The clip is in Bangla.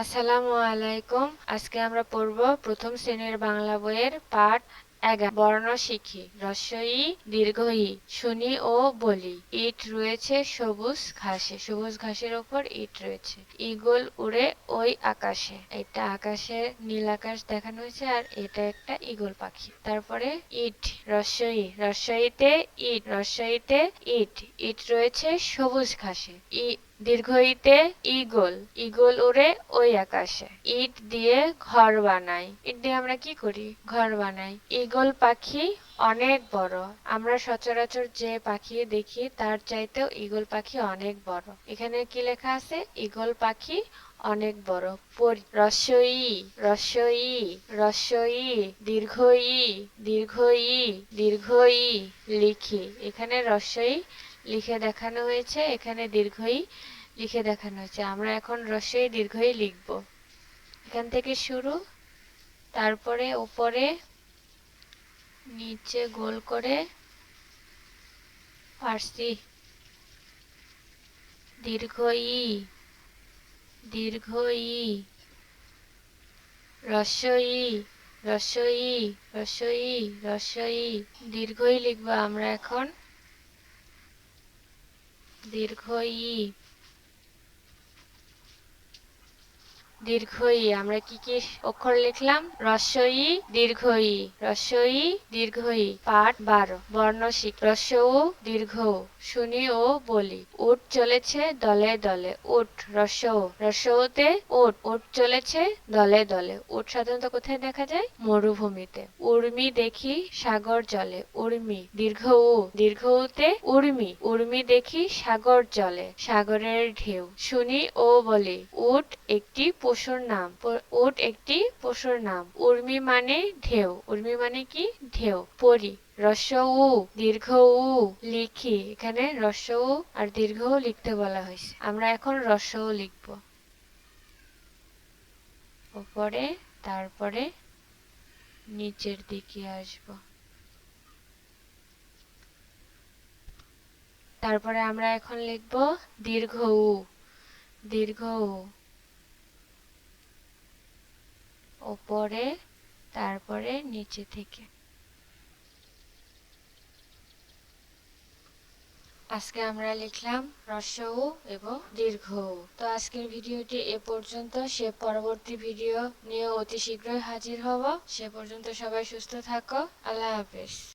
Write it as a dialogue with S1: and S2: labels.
S1: আসসালামু আলাইকুম। আজকে আমরা পড়ব প্রথম শ্রেণির বাংলা বইয়ের পাঠ এগারো। বর্ণ শিখি রস্বই দীর্ঘই, শুনি ও বলি। ইট রয়েছে সবুজ ঘাসে, সবুজ ঘাসের ওপর ইট রয়েছে। ইগল উড়ে ওই আকাশে এটা আকাশে নীল আকাশ দেখানো হয়েছে আর এটা একটা ইগল পাখি। তারপরে ইট রস্বই রস্বইতে ইট রস্বইতে ইট। ইট রয়েছে সবুজ ঘাসে, ই দীর্ঘইতে ইগল ইগল উড়ে ওই আকাশে। ইট দিয়ে ঘর বানাই। ইট দিয়ে আমরা কি করি? ঘর বানাই। ইগল পাখি অনেক বড়। আমরা সচরাচর যে পাখি দেখি, তার চাইতেও ইগল পাখি অনেক বড়। এখানে কি লেখা আছে? ইগল পাখি অনেক বড়। পরি রস্বই রস্বই রস্বই দীর্ঘই দীর্ঘই দীর্ঘই লিখি। এখানে রস্বই লিখে দেখানো হয়েছে, এখানে দীর্ঘই লিখে দেখানো হয়েছে। আমরা এখন রস্বই দীর্ঘই লিখব। এখান থেকে শুরু, তারপরে উপরে, নিচে গোল করে পারছি। দীর্ঘ ই দীর্ঘ ই রস্বই রস্বই রস্বই রস্বই দীর্ঘই লিখব আমরা এখন। দীর্ঘ ই দীর্ঘই, আমরা কি কি অক্ষর লিখলাম? রস্বই দীর্ঘই রস্বই দীর্ঘই, পাঠ বারো বর্ণ শিখ রস্য দীর্ঘ শুনি ও বলি। উট চলেছে দলে দলে উট রস্য রস্যতে উট উট চলেছে দলে দলে। উট সাধারণত কোথায় দেখা যায়? মরুভূমিতে। উর্মি দেখি সাগর জলে, উর্মি দীর্ঘ ও দীর্ঘ উতে উর্মি উর্মি দেখি সাগর জলে, সাগরের ঢেউ। শুনি ও বলি উট একটি পশুর নাম। উট একটি পশুর নাম। উর্মি মানে ঢেউ। উর্মি মানে কি? ঢেউ। পরি। রস্য উ, দীর্ঘ উ, লিখি। এখানে রস্য উ আর দীর্ঘ লিখতে বলা হয়েছে। আমরা এখন রস্য উ লিখব। উপরে তারপরে নিচের দিকে আসব। তারপরে আমরা এখন লিখব দীর্ঘ উ। দীর্ঘ উ। ওপরে, তারপরে নিচে থেকে। আজকে আমরা লিখলাম রস উ এবং দীর্ঘ তো আজকের ভিডিওটি এ পর্যন্ত। সে পরবর্তী ভিডিও নিয়ে অতি শীঘ্রই হাজির হব। সে পর্যন্ত সবাই সুস্থ থাকো। আল্লাহ হাফেজ।